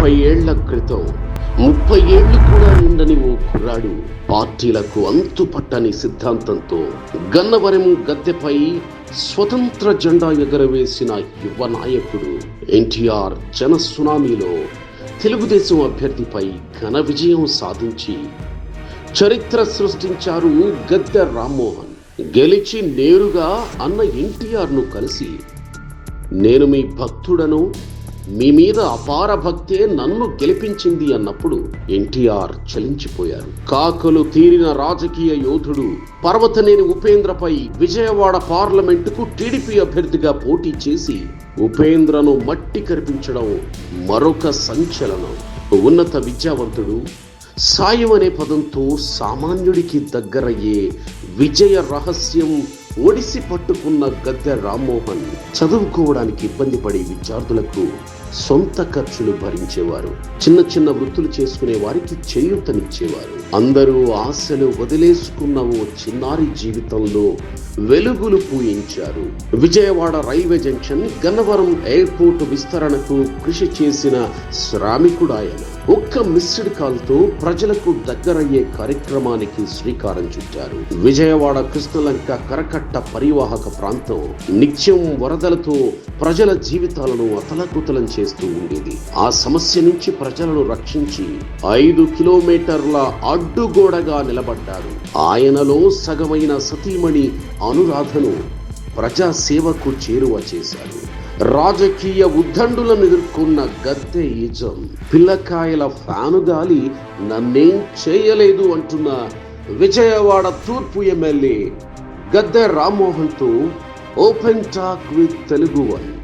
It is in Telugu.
ముప్పై ఏళ్ళ క్రితం ముప్పై ఏళ్ళు కూడా నిండని ఓ కుర్రాడు పార్టీలకు అంతుపట్టని సిద్ధాంతంతో గన్నవరం గద్దెపై స్వతంత్ర జెండా ఎగరవేసిన యువ నాయకుడు ఎన్టీఆర్ జన సునామీలో తెలుగుదేశం అభ్యర్థిపై ఘన విజయం సాధించి చరిత్ర సృష్టించారు గద్దె రామ్మోహన్. గెలిచి నేరుగా అన్న ఎన్టీఆర్ను కలిసి నేను మీ భక్తుడను మీ మీద అపార భక్తే నన్ను గెలిపించింది అన్నప్పుడు ఎన్టీఆర్ చలించిపోయారు. కాకలు తీరిన రాజకీయ యోధుడు పర్వతనేని ఉపేంద్రపై విజయవాడ పార్లమెంటుకు టీడీపీ అభ్యర్థిగా పోటీ చేసి ఉపేంద్రను మట్టి కరిపించడం మరొక సంచలనం. ఉన్నత విద్యావంతుడు సాయం అనే పదంతో సామాన్యుడికి దగ్గరయ్యే విజయ రహస్యం ఒడిసి పట్టుకున్న గద్దె రామ్మోహన్ చదువుకోవడానికి ఇబ్బంది పడే విద్యార్థులకు సొంత ఖర్చులు భరించేవారు. చిన్న చిన్న వృత్తులు చేసుకునే వారికి చేయూతనిచ్చేవారు. అందరూ ఆశలు వదిలేసుకున్న ఓ చిన్నారి జీవితంలో వెలుగులు పూయించారు. Vijayawada railway junction Gannavaram airport విస్తరణకు కృషి చేసిన శ్రామికుడాయన. ఒక్క మిస్డ్ కాల్తో ప్రజలకు దగ్గరయ్యే కార్యక్రమానికి శ్రీకారం చుట్టారు. విజయవాడ కృష్ణలంక కరకట్ట పరివాహక ప్రాంతం నిత్యం వరదలతో ప్రజల జీవితాలను అతలకుతలం చేస్తూ ఉండేది. ఆ సమస్య నుంచి ప్రజలను రక్షించి ఐదు కిలోమీటర్ల అడ్డుగోడగా నిలబడ్డారు. ఆయనలో సగమైన సతీమణి అనురాధను ప్రజాసేవకు చేరువ చేశారు. రాజకీయ ఉద్దండులను ఎదుర్కొన్న గద్దె ఈజం. పిల్లకాయల ఫ్యాను గాలి నన్నేం చేయలేదు అంటున్న విజయవాడ తూర్పు MLA Gadde రామ్మోహన్తో open talk with Telugu one.